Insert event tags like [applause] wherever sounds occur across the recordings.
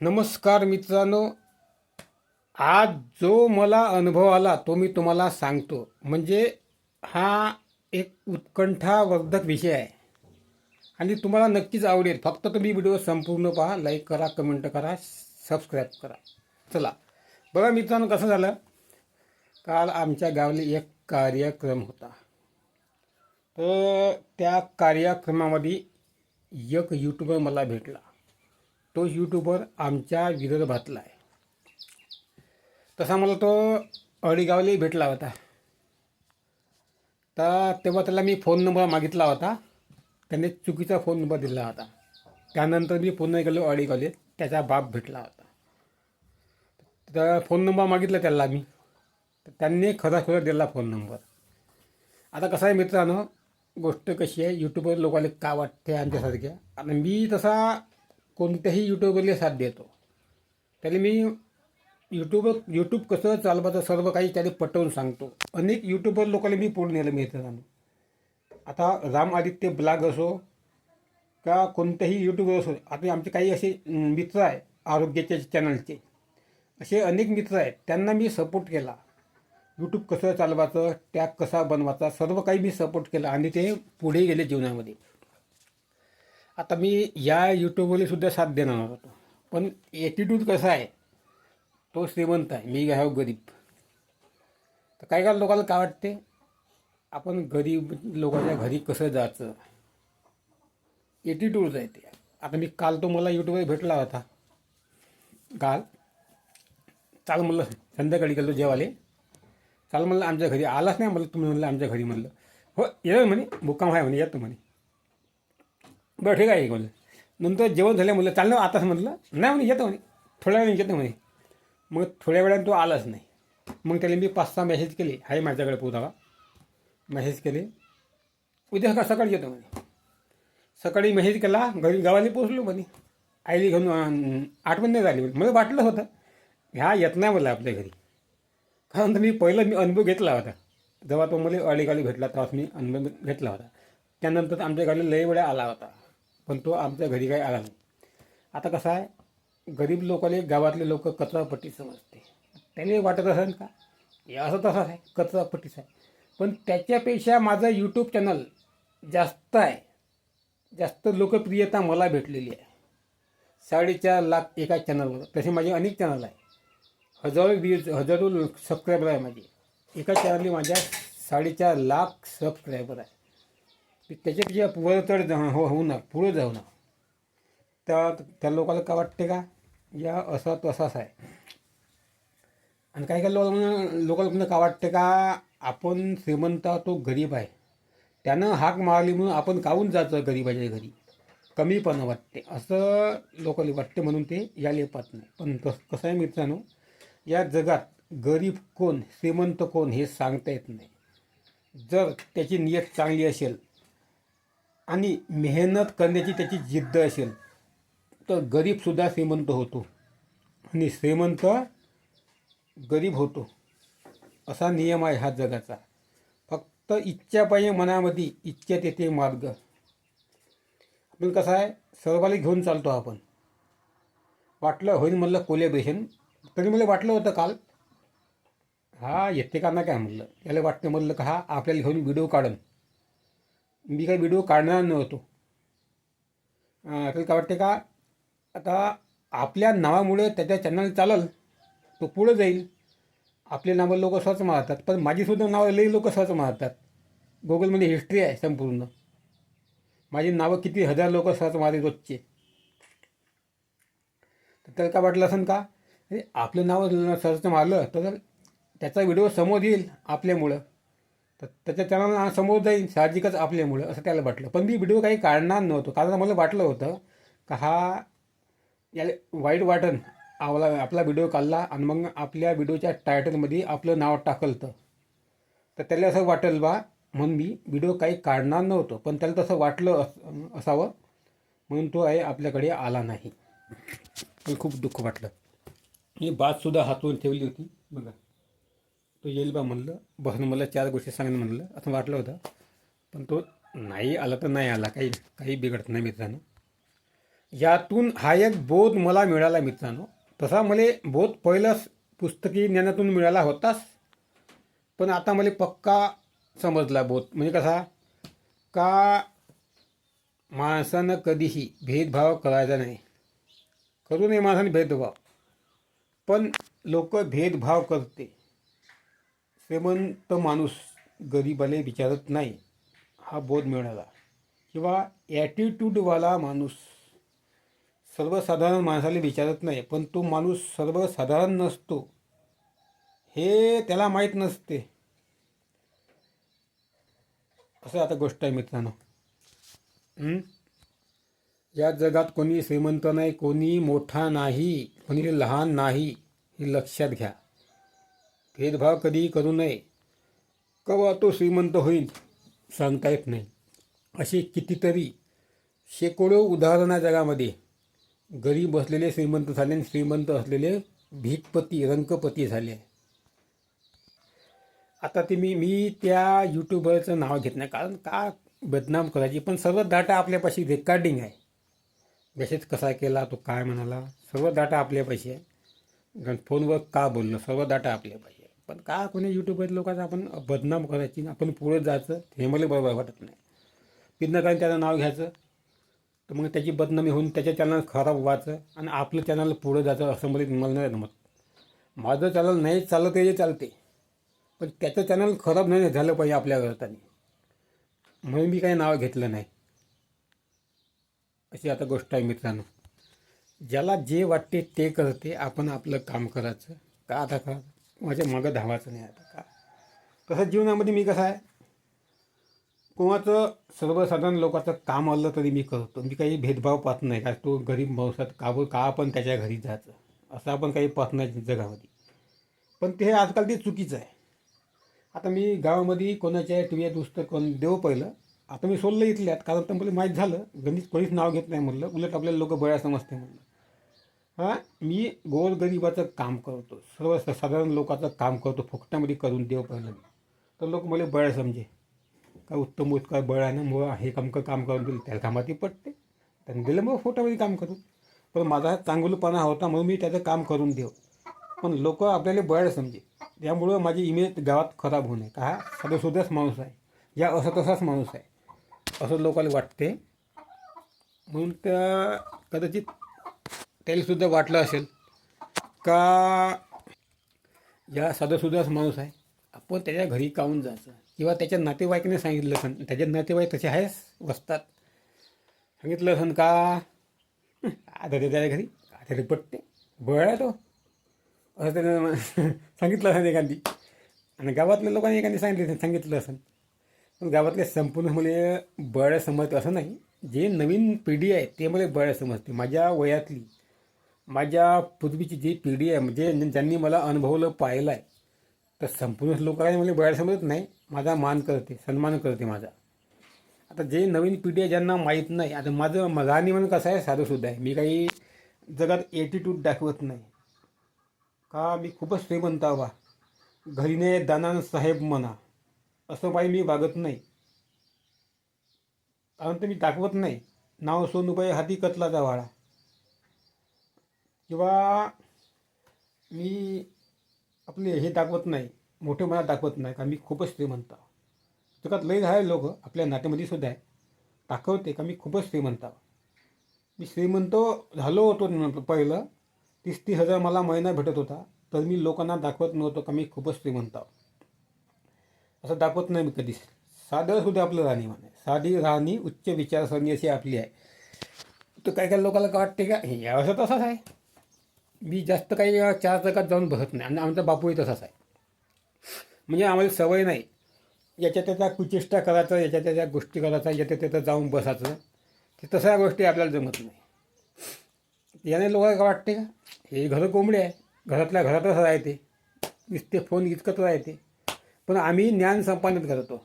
नमस्कार मित्रांनो. आज जो मला अनुभव आला तो मी तुम्हाला सांगतो. म्हणजे हा एक उत्कंठावर्धक विषय आहे. आणि तुम्हाला नक्कीच आवडेल. फक्त तुम्ही व्हिडिओ संपूर्ण पहा लाईक करा कमेंट करा सबस्क्राईब करा. चला. बघा मित्रांनो कसं झालं? काल आमच्या गावाला एक कार्यक्रम होता. तर त्या कार्यक्रमामध्ये एक यूट्यूबर मला भेटला. तो यूट्यूबर आमच्या विदर्भातला आहे तसा मला तो अडीगावलाही भेटला होता. तर तेव्हा त्याला मी फोन नंबर मागितला होता. त्याने चुकीचा फोन नंबर दिला होता. त्यानंतर मी पुन्हा गेलो अडीगावले त्याचा बाप भेटला होता. तर फोन नंबर मागितला त्याला मी. तर त्यांनी खरा खरा दिला फोन नंबर आता कसं आहे मित्रांनो गोष्ट कशी आहे? यूट्यूबवर लोकांना का वाटते आमच्यासारख्या? आणि मी तसा कोणत्याही यूट्यूबरला साथ देतो. त्याला मी यूट्यूब यूट्यूब कसं चालवायचं सर्व काही त्याला पटवून सांगतो. अनेक यूट्यूबर लोकांना मी पुढे नेलं मिळतं मित्रांनो आता राम आदित्य ब्लॉग असो का कोणत्याही यूट्यूबर असो आता आमचे काही असे मित्र आहे आरोग्याच्या चॅनलचे. असे अनेक मित्र आहेत त्यांना मी सपोर्ट केला. यूट्यूब कसं चालवायचं टॅग कसा बनवायचा सर्व काही मी सपोर्ट केला आणि ते पुढे गेले जीवनामध्ये. आता मी या यूट्यूबवरही सुद्धा साथ देणार होतो. पण ॲटिट्यूड कसा आहे? तो श्रीमंत आहे. मी घ्याव गरीब. तर काही काय लोकांना काय वाटते? आपण गरीब लोकांच्या घरी कसं जायचं? एटिट्यूड आहे ते. आता मी काल तो मला यूट्यूबवर भेटला होता. काल. चाल म्हणलं संध्याकाळी गेलो जेवाले चाल म्हणलं आमच्या घरी आलाच नाही म्हणलं. तुम्ही म्हणलं आमच्या घरी म्हणलं. हो ये म्हणे मुक्काम आहे म्हणे येतो म्हणे. बरं ठीक आहे म्हणलं नंतर जेवण झालं म्हणलं चाललं आताच म्हटलं. नाही म्हणे येतं म्हणे. थोड्या वेळाने येतं म्हणे. मग थोड्या वेळाने तो आलाच नाही. मग त्याला मी पाच सहा मेसेज केले. आहे माझ्याकडे पोहोचावा मेसेज केले. उद्या सकाळ सकाळी येतो म्हणे. सकाळी मेसेज केला. घरी गावाला पोचलो म्हणे. आईली घेऊन आठवण नाही झाली म्हणे. मला वाटलं होतं ह्या येत नाही मला आपल्या घरी. कारण तर मी पहिलं मी अनुभव घेतला होता. जेव्हा तो मला अलीगाली भेटला तेव्हाच मी अनुभव घेतला होता. त्यानंतर आमच्या घरी लई वेळा आला होता. पण तो आमच्या घरी काही आला नाही. आता कसं आहे गरीब लोकांना गावातले लोक कचरापट्टी समजते. त्याने वाटत असेल का? हे असं तसंच आहे कचरापट्टीच आहे. पण त्याच्यापेक्षा माझं यूट्यूब चॅनल जास्त आहे. जास्त लोकप्रियता मला भेटलेली आहे. साडेचार लाख एका चॅनलवर तसे माझे अनेक चॅनल आहे. हजारो व्ह्यूज हजारो सबस्क्रायबर आहे माझे. एका चॅनलने माझ्या साडेचार लाख सबस्क्रायबर आहे. त्याच्यापेक्षा पुढं तर जा- हो होऊ ना पुढं जाऊ ना. त्या त्या लोकांना का वाटते का? या असा तसाच आहे. आणि काही काही लोकांना लोकांना का वाटते का? आपण श्रीमंत तो गरीब आहे. त्यानं हाक मारली म्हणून आपण काहून जायचं गरीबाच्या घरी? कमीपणा वाटते असं लोकांना वाटते म्हणून ते याले पाहत नाही. पण तस कसं आहे मित्रांनो या जगात गरीब कोण श्रीमंत कोण हे सांगता येत नाही. जर त्याची नियत चांगली असेल आणि मेहनत करण्याची त्याची जिद्द असेल तर गरीबसुद्धा श्रीमंत होतो. आणि श्रीमंत गरीब होतो. असा नियम आहे हा जगाचा. फक्त इच्छा पाहिजे मनामध्ये इच्छा तेथे मार्ग. आपण कसं आहे सर्वाला घेऊन चालतो आपण. वाटलं होईल म्हणलं कोलॅब्रेशन तरी मला वाटलं होतं काल. हा येते का ना काय म्हणलं. याला वाटतं म्हणलं का हा आपल्याला घेऊन व्हिडिओ काढन. मी काही व्हिडिओ काढणार नव्हतो. अं, त्याला काय वाटते का? आता आपल्या नावामुळे त्याच्या चॅनल चालल तो पुढं जाईल. आपले नावं लोक स्वच मारतात पण माझीसुद्धा नावं लई लोक स्वच मारतात. गुगलमध्ये हिस्ट्री आहे संपूर्ण. माझी नावं किती हजार लोक सर्च मारले रोजचे. तर त्याला काय वाटलं असेल का? अरे आपलं नावं सर्च मारलं तर त्याचा व्हिडिओ समोर येईल आपल्यामुळं. तर त्याच्या त्यांना समोर जाईल साहजिकच आपल्यामुळं असं त्याला वाटलं. पण मी व्हिडिओ काही काढणार नव्हतो. कारण मला वाटलं होतं का हा याला वाईट वाटन आवला आपला व्हिडिओ काढला आणि मग आपल्या व्हिडिओच्या टायटलमध्ये आपलं नाव टाकलतं. तर त्याला असं वाटेल बा म्हणून मी व्हिडिओ काही काढणार नव्हतो. पण त्याला तसं वाटलं अस- असावं. म्हणून तो आहे आपल्याकडे आला नाही. खूप दुःख वाटलं. मी बातसुद्धा हातून ठेवली होती. बघा. तो येईल बा म्हणलं. बसून मला चार गोष्टी सांगेन म्हणलं. असं वाटलं होतं. पण तो नाही आला तर नाही आला. काही काही बिघडत नाही मित्रांनो. यातून हा एक बोध मला मिळाला मित्रांनो. तसा मला बोध पहिलंच पुस्तकी ज्ञानातून मिळाला होताच. पण आता मला पक्का समजला बोध. म्हणजे कसा? का माणसानं कधीही भेदभाव करायचा नाही. करू नये माणसाने भेदभाव. पण लोक भेदभाव करते. श्रीमंत माणूस गरीबाले विचारत नाही हा बोध मिळाला. किंवा ॲटिट्यूडवाला माणूस सर्वसाधारण माणसाला विचारत नाही पण तो माणूस सर्वसाधारण नसतो. हे त्याला माहीत नसते. असं आता गोष्ट आहे मित्रांनो. या जगात कोणी श्रीमंत नाही कोणी मोठा नाही कोणी लहान नाही हे लक्षात घ्या. भेदभाव कधीही करू नये. कवा तो श्रीमंत होईल सांगता येत नाही. असे कितीतरी शेकडो उदाहरणं जगामध्ये. गरीब असलेले श्रीमंत झाले आणि श्रीमंत असलेले भीकपती रंकपती झाले. आता ते मी मी त्या यूट्यूबरचं नाव घेत नाही कारण का बदनाम करायची? पण सर्व डाटा आपल्यापाशी रेकॉर्डिंग आहे. मेसेज कसा केला तो काय म्हणाला? सर्व डाटा आपल्यापाशी आहे. कारण फोनवर का बोलणं? सर्व डाटा आपल्यापाशी पण का कोणी यूट्यूबवर लोकांचा आपण बदनाम करायची आपण पुढे जायचं हे मला बरोबर वाटत नाही. बिनकारण त्याचं नाव घ्यायचं तर मग त्याची बदनामी होऊन त्याच्या चॅनल खराब व्हायचं आणि आपलं चॅनल पुढं जायचं असं मला मला नाही जमत. माझं चॅनल नाही चाललं ते चालते. पण त्याचं चॅनल खराब नाही झालं पाहिजे आपल्या घरतानी म्हणून मी काही नाव घेतलं नाही. अशी आता गोष्ट आहे मित्रांनो. ज्याला जे वाटते ते करते आपण आपलं काम करायचं. का आता करायचं? माझ्या मागं धावायचं नाही आता का? तसं जीवनामध्ये मी कसं आहे? कोणाचं सर्वसाधारण लोकांचं काम आलं तरी मी करतो. मी काही भेदभाव पाहत नाही. का तो गरीब माणसात का का आपण त्याच्या घरी जायचं? असं आपण काही पाहत नाही जगामध्ये. पण ते आजकाल ते चुकीचं आहे. आता मी गावामध्ये कोणाच्या टी दुसतं कोण देव पहिलं. आता मी सोडलं इथल्यात. कारण तर मला माहीत झालं. गणित कोणीच नाव घेत नाही म्हणलं. उलट आपल्याला लोक बळ्या समजते म्हणलं. हां? मी गोरगरिबाचं काम करतो. सर्व साधारण लोकांचं काम करतो. फुकटामध्ये करून देव पाहिलं तर लोक मला बळ समजे. काय उत्तम उत्कार बळ आहे ना मग हे काम काम करून दिलं त्याला कामात पटते त्यांनी दिलं मग फोटामध्ये काम करू. पण माझा चांगलपणा होता म्हणून मी त्याचं काम करून देव. पण लोक आपल्याला बळ समजे. त्यामुळं माझी इमेज गावात खराब होऊ नये. का हा? साधासुद्धाच माणूस आहे. या असा तसाच माणूस आहे. असं लोकांना वाटते. म्हणून त्या कदाचित त्यालासुद्धा वाटलं असेल का या साधासुद्धाच माणूस आहे? आपण त्याच्या घरी काऊन जायचं? किंवा त्याच्या नातेवाईकाने सांगितलं सन त्याचे नातेवाईक तसे आहेस? वसतात. सांगितलं सन का? आता ते त्याच्या घरी. आता ते पटते. बळ आहे तो. असं त्यानं [laughs] सांगितलं असेल एखादी. आणि गावातल्या लोकांनी एखादी सांगितलं सांगितलं असेल पण गावातले संपूर्ण मला बळ समजते असं नाही. जे नवीन पिढी आहे ते मला बळ समजते. माझ्या वयातली माझ्या पूर्वीची जी पिढी आहे म्हणजे ज्यांनी मला अनुभवलं पाहिलं आहे तर संपूर्ण लोकांना म्हणजे मला बळ समजत नाही. माझा मान करते सन्मान करते माझा. आता जे नवीन पिढी आहे ज्यांना माहीत नाही आता माझं राहणीमान म्हणून कसं आहे साधंसुद्धा आहे. मी काही जगात एटिट्यूड दाखवत नाही. का मी खूपच श्रीमंत हवा घरीने दानान साहेब म्हणा असं पाहिजे मी वागत नाही. कारण ते मी दाखवत नाही. नाव सोनूबाई हाती कतलाचा वाळा किंवा मी आपले हे दाखवत नाही मोठे मला दाखवत नाही का मी खूपच श्रीमंत जगात लई आहे लोक आपल्या नात्यामध्ये सुद्धा आहे. दाखवते का मी खूपच श्रीमंत मी श्रीमंत झालो होतो पहिलं तीस तीस हजार मला महिना भेटत होता तर मी लोकांना दाखवत नव्हतो का मी खूपच श्रीमंत असं दाखवत नाही मी कधीच. साधं सुद्धा आपलं राहणीमान आहे साधी राहणी उच्च विचारसरणी अशी आपली आहे. तर काय काय लोकांना काय वाटते का? हे असं तसाच आहे. मी जास्त काही चार जगात जाऊन बसत नाही. आणि आमचा बापूही तसाच आहे. म्हणजे आम्हाला सवय नाही. याच्या त्याचा कुचेष्टा करायचं याच्या त्याच्या गोष्टी करायचा याच्या त्याचं जाऊन बसायचं. ते तशा गोष्टी आपल्याला जमत नाही. याने लोकांना वाटते का? हे घरं कोंबडे आहे. घरातल्या घरातच राहते. नुसते फोन इतकंच राहते. पण आम्ही ज्ञान संपादित करतो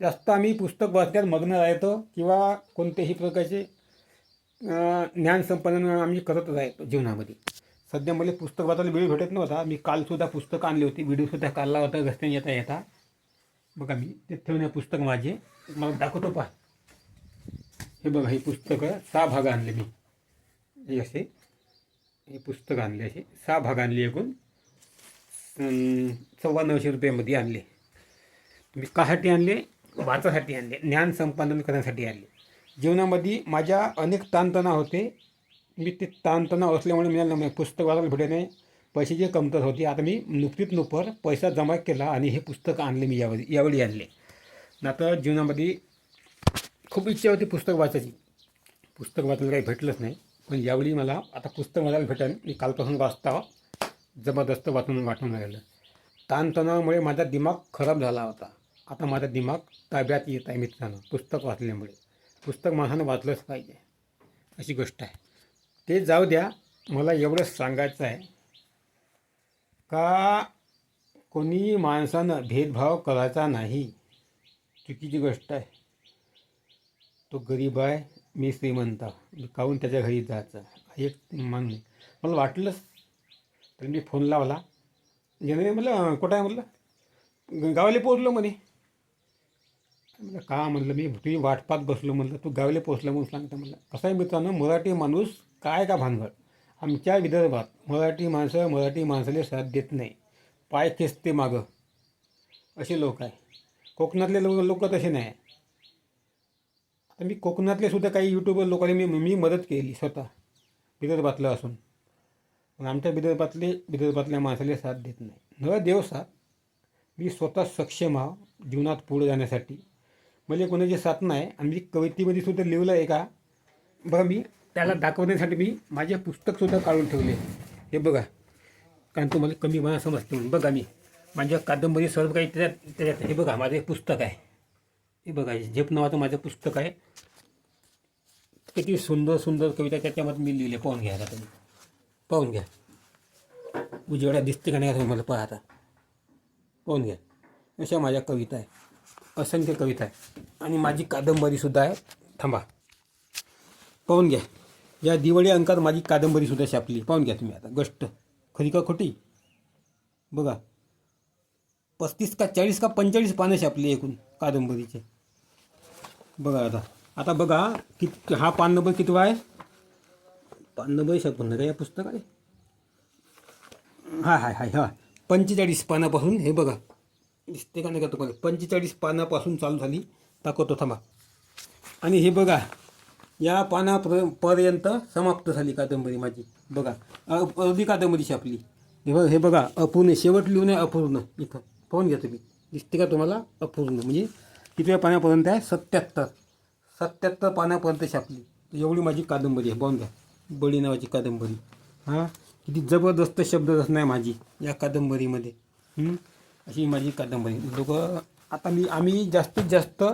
जास्त आम्ही पुस्तक वाचण्यात मग्न राहतो किंवा कोणत्याही प्रकारचे ज्ञान संपादन आम्ही करतच राहतो जीवनामध्ये. सध्या मला पुस्तक वाचायला वेळ भेटत नव्हता. मी कालसुद्धा पुस्तकं आणली होती. व्हिडिओसुद्धा काढला होता. रस्त्याने येता येता. बघा मी ते ठेवून हे पुस्तक माझे. मला दाखवतो पहा. हे बघा हे पुस्तकं सहा भाग आणले मी. हे असे. हे पुस्तक आणले असे. सहा भाग आणले एकूण. सव्वा नऊशे रुपयामध्ये आणले. मी कासाठी आणले वाचासाठी आणले ज्ञान संपादन करण्यासाठी आणले. जीवनामध्ये माझ्या अनेक ताणतणाव होते. मी ते ताणतणाव असल्यामुळे मी पुस्तक वाचायला भेटत नाही. पैशाची कमतरता होती. आता मी नुकतीच नुपर पैसा जमा केला आणि हे पुस्तक आणले मी यावेळी यावेळी आणले. आता जीवनामध्ये खूप इच्छा होती पुस्तक वाचायची. पुस्तक वाचायला काही भेटलंच नाही. पण यावेळी मला आता पुस्तक वाचायला भेटेल. मी कालपासून वाचता जबरदस्त वाचून वाटून राहिलं. ताणतणावामुळे माझा दिमाग खराब झाला होता. आता माझा दिमाग ताब्यात येत आहे मित्रांनो. पुस्तक वाचल्यामुळे. पुस्तक माणसानं वाचलंच पाहिजे. अशी गोष्ट आहे. ते जाऊ द्या मला एवढंच सांगायचं आहे. का कोणी माणसानं भेदभाव करायचा नाही? चुकीची गोष्ट आहे. तो गरीब आहे मी श्रीमंत. काहून त्याच्या घरी जायचं? एक मान मला वाटलंच. तर मी फोन लावला. याने म्हटलं कुठं आहे? म्हटलं ग- गावाला पोचलो म्हणे. म्हटलं का? म्हटलं मी तुम्ही वाट पाहत बसलो. म्हटलं तू गावाला पोचला म्हणून सांगता. म्हटलं कसं आहे मित्रांनो? मराठी माणूस काय का भानगड? आमच्या विदर्भात मराठी माणसं मराठी माणसाला साथ देत नाही. पाय खेचते मागं. असे लोक आहे. कोकणातले लोक लोक तसे नाही. आता मी कोकणातले सुद्धा काही यूट्यूबर लोकांनी मी मी मदत केली स्वतः. विदर्भातलं असून. पण आमच्या विदर्भातले विदर्भातल्या माणसाला साथ देत नाही. न देव साथ. मी स्वतः सक्षम आहो जीवनात पुढे जाण्यासाठी. मला कोणाची साथ नाही. आणि मी कवितेमध्ये सुद्धा लिहिलं आहे का? बघा मी त्याला दाखवण्यासाठी मी माझे पुस्तकसुद्धा काढून ठेवले. हे बघा. कारण तुम्हाला कमी मना समजते म्हणून. बघा मी. माझ्या कादंबरी सर्व काही त्याच्यात त्याच्यात. हे बघा माझं पुस्तक आहे. हे बघा झेप नावाचं माझं पुस्तक आहे. किती सुंदर सुंदर कविता त्याच्यामध्ये मी लिहिले. पाहून घ्या आता तुम्ही. पाहून घ्या. उजेवढ्या दिसते का नाही तुम्ही मला पाहता? पाहून घ्या. अशा माझ्या कविता आहे असंख्य कविता आहे आणि माझी कादंबरीसुद्धा आहे. थांबा. पाहून घ्या. या दिवाळी अंकात माझी कादंबरीसुद्धा छापली. पाहून घ्या तुम्ही आता. गोष्ट. खरी का खोटी? बघा. पस्तीस का चाळीस का पंचेचाळीस पानं छापली एकूण कादंबरीचे. बघा आता. आता बघा कित हा पान नंबर किती आहे? पान नंबर छापून का या पुस्तकाने हा हाय हाय हा पंचेचाळीस पानापासून हे बघा. दिसते का नाही का तुम्हाला? पंचेचाळीस पानापासून चालू झाली. दाखवतो थांबा. आणि हे बघा. या पानापर्यंत समाप्त झाली कादंबरी माझी. बघा अ- अर्धी कादंबरी छापली हे बघा हे बघा अपूर्ण शेवट लिहून आहे अपूर्ण. इथं पाहून घ्या तुम्ही. दिसते का तुम्हाला? अपूर्ण. म्हणजे कितव्या पाण्यापर्यंत आहे? सत्याहत्तर. सत्याहत्तर पाण्यापर्यंत छापली एवढी माझी कादंबरी आहे. पाहून घ्या. बळी नावाची कादंबरी. हां? किती जबरदस्त शब्दरचना आहे माझी या कादंबरीमध्ये. अशी माझी कादंबरी. लोक आता मी आम्ही जास्तीत जास्त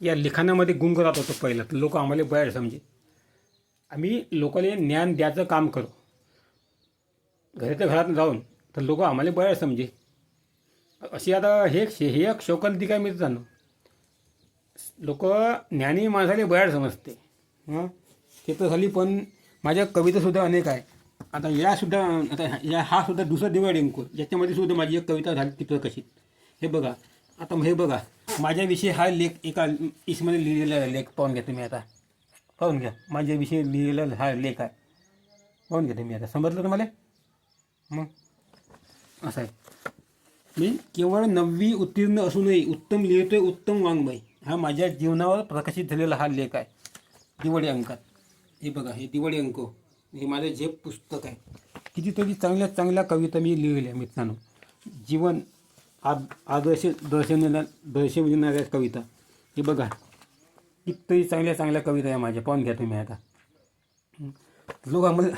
या लिखाणामध्ये गुंग राहत होतो पहिलं. तर लोक आम्हाला बाहेर समजे. आम्ही लोकांना ज्ञान द्यायचं काम करू. घराच्या घरात जाऊन तर लोक आम्हाला बाहेर समजे. अशी आता हे हे एक शोकांती काय मी जाणं. लोक ज्ञानी माणसाला बाहेर समजते. हां? ते तर झाली पण माझ्या कवितासुद्धा अनेक आहे. आता यासुद्धा आता या हा सुद्धा दुसरा दिवाळी अंकुर याच्यामध्ये सुद्धा माझी एक कविता झाली तिथं कशी? हे बघा. आता हे बघा माझ्याविषयी हा लेख एका इसमध्ये लिहिलेला लेख पाहून घ्या तुम्ही आता. पाहून घ्या माझ्याविषयी लिहिलेला हा लेख आहे. पाहून घ्या तुम्ही आता. समजलं तुम्हाला मग असं आहे. मी केवळ नववी उत्तीर्ण असूनही उत्तम लिहितोय उत्तम वाङ्मय. हा माझ्या जीवनावर प्रकाशित झालेला हा लेख आहे. दिवाळी अंकात. हे बघा हे दिवाळी अंक. हे माझं जे पुस्तक आहे. कितीतरी चांगल्या चांगल्या कविता मी लिहिल्या मित्रांनो. जीवन आद आदर्श दर्शवण्या दर्शविणाऱ्या कविता. हे बघा. कितीतरी चांगल्या चांगल्या कविता आहे माझ्या. पाहून घ्या तुम्ही आता. लोक आम्हाला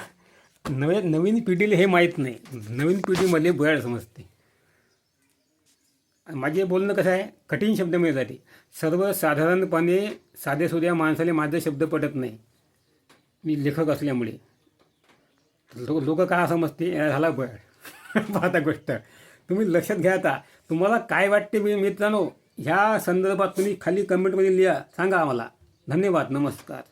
नव्या नवीन पिढीला हे माहीत नाही. नवीन पिढीमध्ये बयाड समजते. माझे बोलणं कसं आहे? कठीण शब्द मिळतात. सर्वसाधारणपणे साधेसुध्या माणसाला माझे शब्द पटत नाही. मी लेखक असल्यामुळे. लोक लोक का समजते? झाला बळ [laughs] पाहता गोष्ट. तुम्ही लक्षात घ्या आता. तुम्हाला काय वाटते मी मित्रांनो? ह्या संदर्भात तुम्ही खाली कमेंटमध्ये लिहा. सांगा आम्हाला. धन्यवाद. नमस्कार.